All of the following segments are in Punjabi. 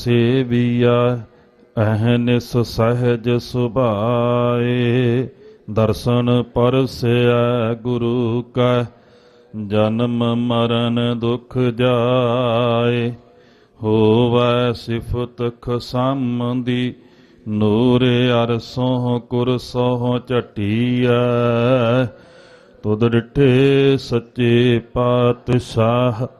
ਸੇਵੀਆ ਅਹਨਿਸ ਸਹਿਜ ਸੁਭਾਏ। ਦਰਸ਼ਨ ਪਰਸਿਆ ਗੁਰੂ ਕਾ, ਜਨਮ ਮਰਨ ਦੁਖ ਜਾਏ। ਹੋਵੈ ਸਿਫਤ ਖਸੰਦੀ ਨੂਰ ਅਰਸੋਂ ਕੁਰਸੋਂ ਝਟੀਐ। ਤੁਧ ਡਿਠੇ ਸੱਚੇ ਪਾਤਸ਼ਾਹ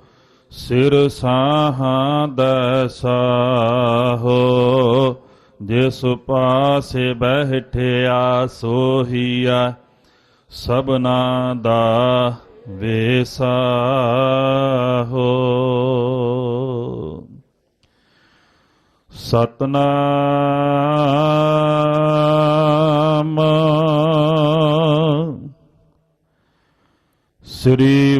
ਸਿਰ ਸਾਹਾਂ ਦਾ ਸਾਹੋ ਜਿਸ ਪਾਸੇ ਬਹਿਠਿਆ ਸੋਹੀਆ ਸਭਨਾ ਦਾ ਵੇਸਾਹੋ। ਸਤਨਾਮ ਸ੍ਰੀ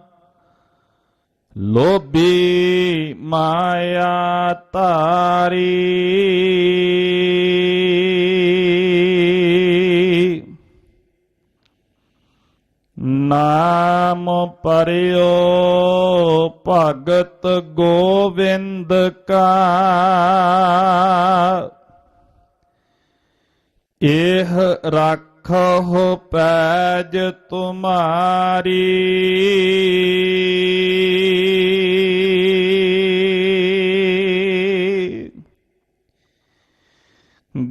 ਲੋਭੀ ਮਾਇਆ ਤਾਰੀ ਨਾਮ ਪਰਿਓ ਭਗਤ ਗੋਵਿੰਦ ਕਾ। ਇਹ ਰੱਖੋ ਪੈਜ ਤੁਮਾਰੀ।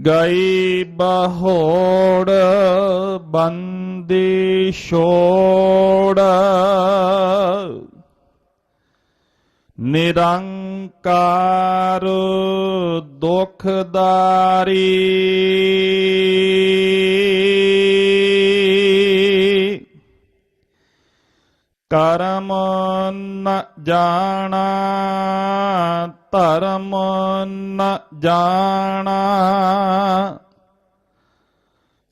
ਗਈ ਬਹੋੜ ਬੰਦੀ ਛੋੜ ਨਿਰੰਕਾਰ ਦੁਖਦਾਰੀ ਕਰਮ ਨ ਜਾਣਾ ਧਰਮ ਨ ਜਾਣਾ।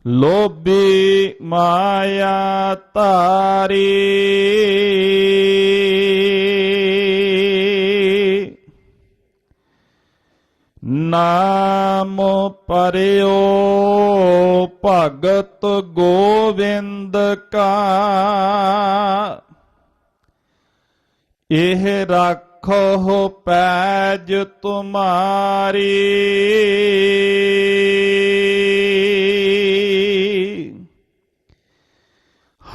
ਲੋਭੀ ਮਾਇਆ ਤਾਰੀ ਨਾਮ ਪਰਿਓ ਭਗਤ ਗੋਵਿੰਦ ਕਾ। ਇਹ ਰੱਖੋ ਪੈਜ ਤੁਮਾਰੀ।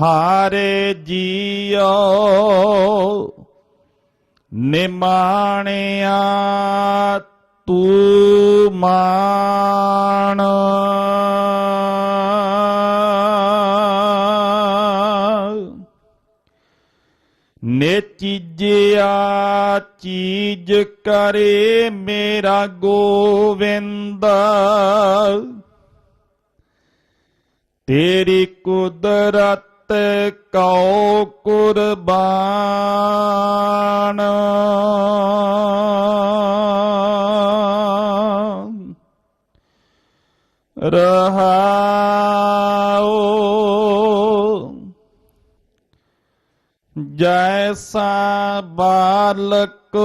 ਹਾਰੇ ਜੀਓ ਨਿਮਾਣਿਆ ਤੂੰ ਮਾਣ। ਨੇ ਚੀਜਿਆ ਚੀਜ ਕਰੇ ਮੇਰਾ ਗੋਵਿੰਦ। ਤੇਰੀ ਕੁਦਰਤ ਕਉ ਕੁਰਬਾਨ। ਰਹਾਉ ਜੈਸਾ ਬਾਲਕ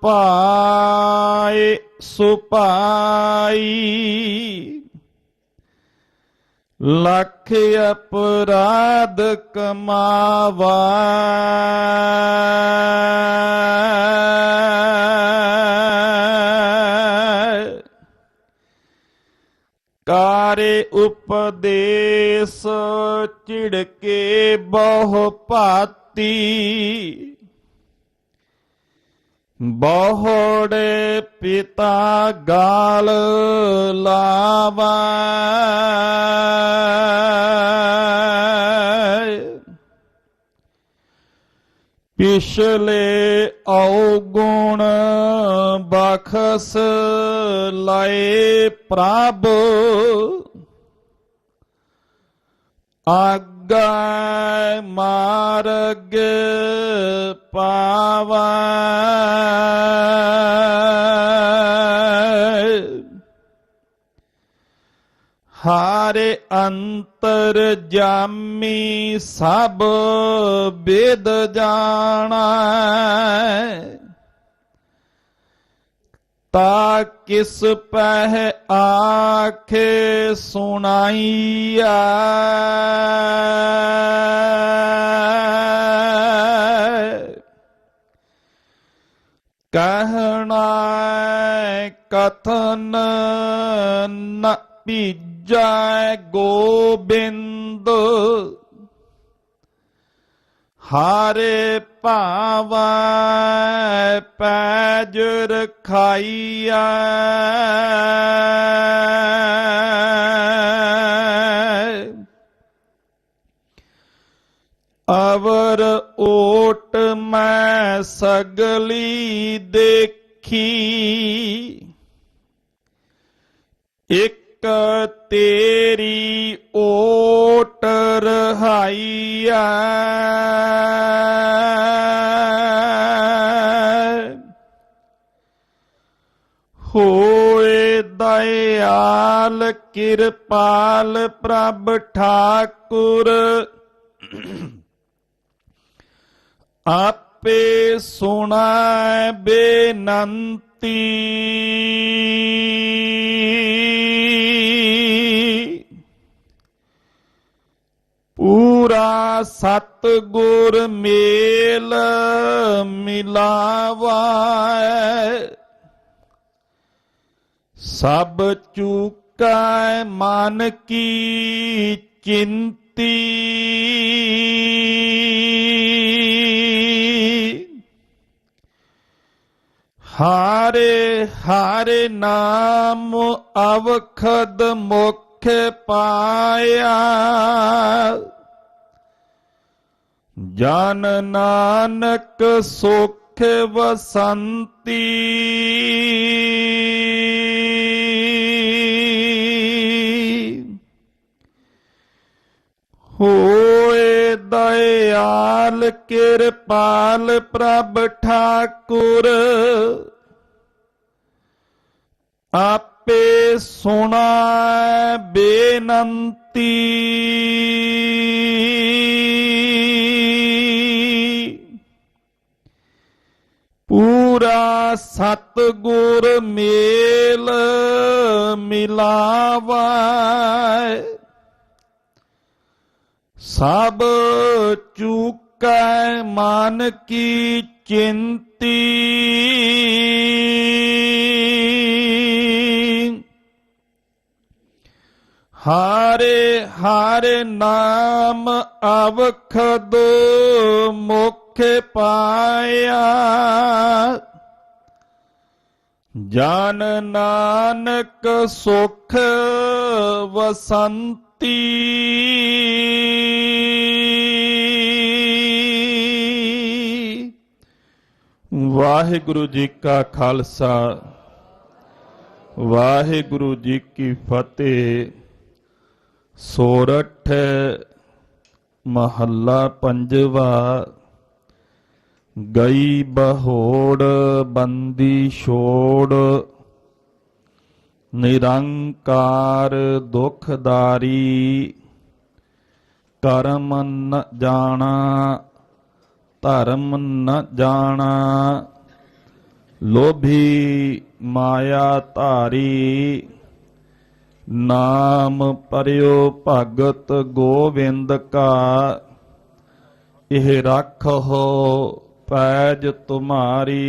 ਪਾਏ ਸੁਪਾਈ ਲੱਖ ਅਪਰਾਧ ਕਮਾਵਾ। ਕਾਰੇ ਉਪਦੇਸ਼ ਚਿੜਕੇ ਬਹੁ ਭਾਤੀ ਬਹੁੜੇ ਪਿਤਾ ਗਾਲ ਲਾਵਾ। ਪਿਛਲੇ ਔਗੁਣ ਬਖਸ ਲਏ ਪ੍ਰਭ। ਆਗਾ ਮਾਰਗ ਪਾਵਾ। ਹਾਰੇ ਅੰਤਰ ਜਾਮੀ ਸਭ ਬੇਦ ਜਾਣਾ। ता किस पह आख सुनाइया? कहना कथन न पीजाय गोबिंद हारे ਭਾਵੈ ਪੈਜ ਰਖਾਈਆ ਅਵਰ ਓਟ ਮੈਂ ਸਗਲੀ ਦੇਖੀ। ਇੱਕ ਤੇਰੀ ਓਟ ਰਹਾਈਆ ਦਇਆਲ ਕਿਰਪਾਲ ਪ੍ਰਭ ਠਾਕੁਰ। ਆਪੇ ਸੁਣੈ ਬੇਨੰਤੀ। ਪੂਰਾ ਸਤ ਗੁਰ ਮੇਲ ਮਿਲਾਵਾ। ਸਭ ਚੂਕੈ ਮਨ ਕੀ ਚਿੰਤੀ। ਹਾਰੇ ਹਾਰੇ ਨਾਮ ਅਵਖਦ ਮੁਖ ਪਾਇਆ। ਜਨ ਨਾਨਕ ਸੁਖ ਵਸੰਤੀ। ਹੋਏ ਦਇਆਲ ਕਿਰਪਾਲ ਪ੍ਰਭ ਠਾਕੁਰ। ਆਪੇ ਸੁਣਾ ਬੇਨੰਤੀ। ਪੂਰਾ ਸਤ ਗੁਰ ਮੇਲ ਮਿਲਾਵਾ। ਸਭ ਚੂਕੈ ਮਨ ਕੀ ਚਿੰਤੀ। ਹਾਰੇ ਹਾਰੇ ਨਾਮ ਅਵਖਦ ਮੁਖ ਪਾਇਆ। ਜਨ ਨਾਨਕ ਸੁਖ ਵਸੰਤ ਵਾਹਿਗੁਰੂ ਜੀ ਕਾ ਖਾਲਸਾ, ਵਾਹਿਗੁਰੂ ਜੀ ਕੀ ਫਤਿਹ। ਸੋਰਠ ਮਹੱਲਾ ਪੰਜਵਾ, ਗਈ ਬਹੋੜ ਬੰਦੀ ਛੋੜ। ਨਿਰੰਕਾਰ ਦੁਖਦਾਰੀ, ਕਰਮ ਨ ਜਾਣਾ, ਧਰਮ ਨ ਜਾਣਾ, ਲੋਭੀ ਮਾਇਆ ਧਾਰੀ, ਨਾਮ ਪਰਿਓ ਭਗਤ ਗੋਵਿੰਦ ਕਾ, ਇਹ ਰੱਖੋ ਪੈਜ ਤੁਮਾਰੀ।